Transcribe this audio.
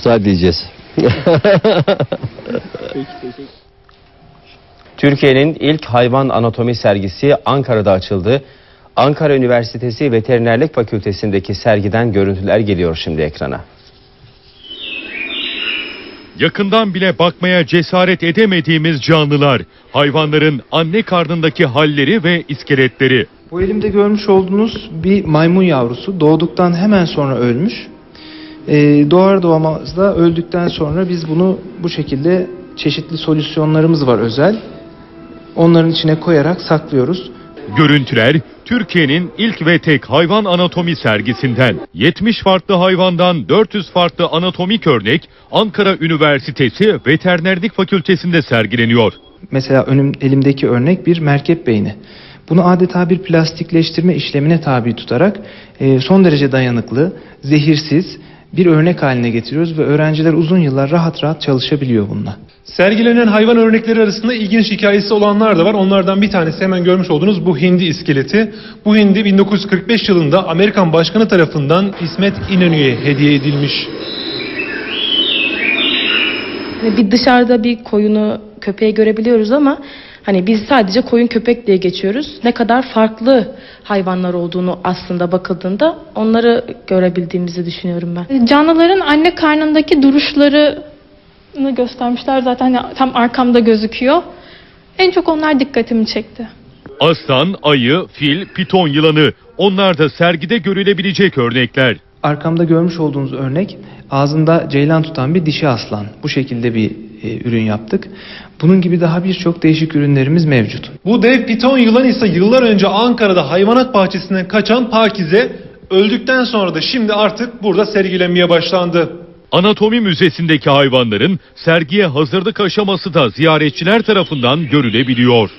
iptal diyeceğiz. Türkiye'nin ilk hayvan anatomi sergisi Ankara'da açıldı. Ankara Üniversitesi Veterinerlik Fakültesindeki sergiden görüntüler geliyor şimdi ekrana. Yakından bile bakmaya cesaret edemediğimiz canlılar, hayvanların anne karnındaki halleri ve iskeletleri. Bu elimde görmüş olduğunuz bir maymun yavrusu doğduktan hemen sonra ölmüş. Ee, doğar doğmaz da öldükten sonra biz bunu bu şekilde çeşitli solüsyonlarımız var özel. Onların içine koyarak saklıyoruz. Görüntüler Türkiye'nin ilk ve tek hayvan anatomi sergisinden. 70 farklı hayvandan 400 farklı anatomik örnek Ankara Üniversitesi Veterinerlik Fakültesinde sergileniyor. Mesela önüm elimdeki örnek bir merkep beyni. Bunu adeta bir plastikleştirme işlemine tabi tutarak e, son derece dayanıklı, zehirsiz bir örnek haline getiriyoruz ve öğrenciler uzun yıllar rahat rahat çalışabiliyor bununla. Sergilenen hayvan örnekleri arasında ilginç hikayesi olanlar da var. Onlardan bir tanesi hemen görmüş olduğunuz bu hindi iskeleti. Bu hindi 1945 yılında Amerikan başkanı tarafından İsmet İnönü'ye hediye edilmiş. Bir dışarıda bir koyunu köpeği görebiliyoruz ama hani biz sadece koyun köpek diye geçiyoruz. Ne kadar farklı hayvanlar olduğunu aslında bakıldığında onları görebildiğimizi düşünüyorum ben. Canlıların anne karnındaki duruşlarını göstermişler zaten hani tam arkamda gözüküyor. En çok onlar dikkatimi çekti. Aslan, ayı, fil, piton yılanı onlar da sergide görülebilecek örnekler. Arkamda görmüş olduğunuz örnek ağzında ceylan tutan bir dişi aslan. Bu şekilde bir e, ürün yaptık. Bunun gibi daha birçok değişik ürünlerimiz mevcut. Bu dev piton yılan ise yıllar önce Ankara'da hayvanat bahçesinden kaçan Pakize öldükten sonra da şimdi artık burada sergilenmeye başlandı. Anatomi Müzesi'ndeki hayvanların sergiye hazırlık aşaması da ziyaretçiler tarafından görülebiliyor.